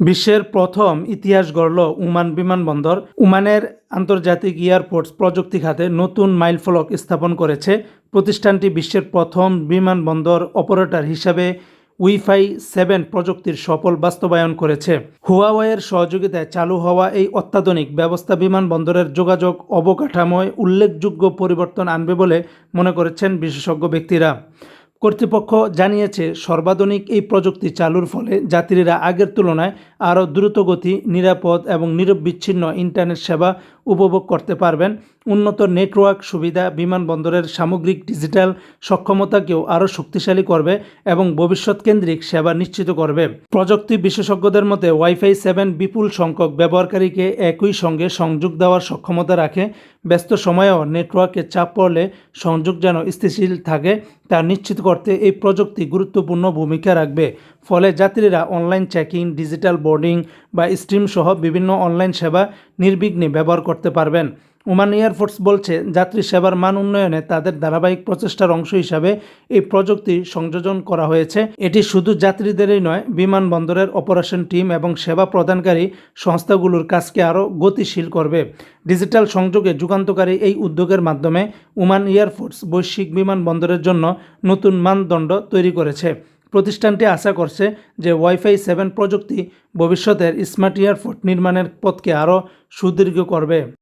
বিশ্বের প্রথম ইতিহাস গড়ল উমান বিমানবন্দর। উমানের আন্তর্জাতিক এয়ারপোর্টস প্রযুক্তি খাতে নতুন মাইলফলক স্থাপন করেছে। প্রতিষ্ঠানটি বিশ্বের প্রথম বিমানবন্দর অপারেটর হিসাবে উইফাই সেভেন প্রযুক্তির সফল বাস্তবায়ন করেছে। হুয়াওয়ের সহযোগিতায় চালু হওয়া এই অত্যাধুনিক ব্যবস্থা বিমানবন্দরের যোগাযোগ অবকাঠামোয় উল্লেখযোগ্য পরিবর্তন আনবে বলে মনে করেছেন বিশেষজ্ঞ ব্যক্তিরা। কর্তৃপক্ষ জানিয়েছে, সর্বাধুনিক এই প্রযুক্তি চালুর ফলে যাত্রীরা আগের তুলনায় আরও দ্রুতগতি, নিরাপদ এবং নিরবিচ্ছিন্ন ইন্টারনেট সেবা উপভোগ করতে পারবেন। উন্নত নেটওয়ার্ক সুবিধা, বিমানবন্দরের সামগ্রিক ডিজিটাল সক্ষমতাকেও আরও শক্তিশালী করবে এবং ভবিষ্যৎ কেন্দ্রিক সেবা নিশ্চিত করবে। প্রযুক্তি বিশেষজ্ঞদের মতে, ওয়াইফাই সেভেন বিপুল সংখ্যক ব্যবহারকারীকে একই সঙ্গে সংযোগ দেওয়ার সক্ষমতা রাখে। ব্যস্ত সময়েও নেটওয়ার্কে চাপ পড়লে সংযোগ যেন স্থিতিশীল থাকে, তা নিশ্চিত করতে এই প্রযুক্তি গুরুত্বপূর্ণ ভূমিকা রাখবে। ফলে যাত্রীরা অনলাইন চেকিং ডিজিটাল বোর্ডিং বা স্ট্রিম সহ বিভিন্ন অনলাইন সেবা নির্বিঘ্নে ব্যবহার করতে পারবেন। ওমান এয়ারফোর্স বলছে, যাত্রী সেবার মান উন্নয়নে তাদের ধারাবাহিক প্রচেষ্টার অংশ হিসাবে এই প্রযুক্তি সংযোজন করা হয়েছে। এটি শুধু যাত্রীদেরই নয়, বিমানবন্দরের অপারেশন টিম এবং সেবা প্রদানকারী সংস্থাগুলোর কাজকে আরও গতিশীল করবে। ডিজিটাল সংযোগে যুগান্তকারী এই উদ্যোগের মাধ্যমে ওমান এয়ারফোর্স বৈশ্বিক বিমানবন্দরের জন্য নতুন মানদণ্ড তৈরি করেছে। প্রতিষ্ঠানটি আশা করছে যে ওয়াইফাই সেভেন প্রযুক্তি ভবিষ্যতের স্মার্ট ইয়ারফোন নির্মাণের পথকে আরও সুদীর্ঘ করবে।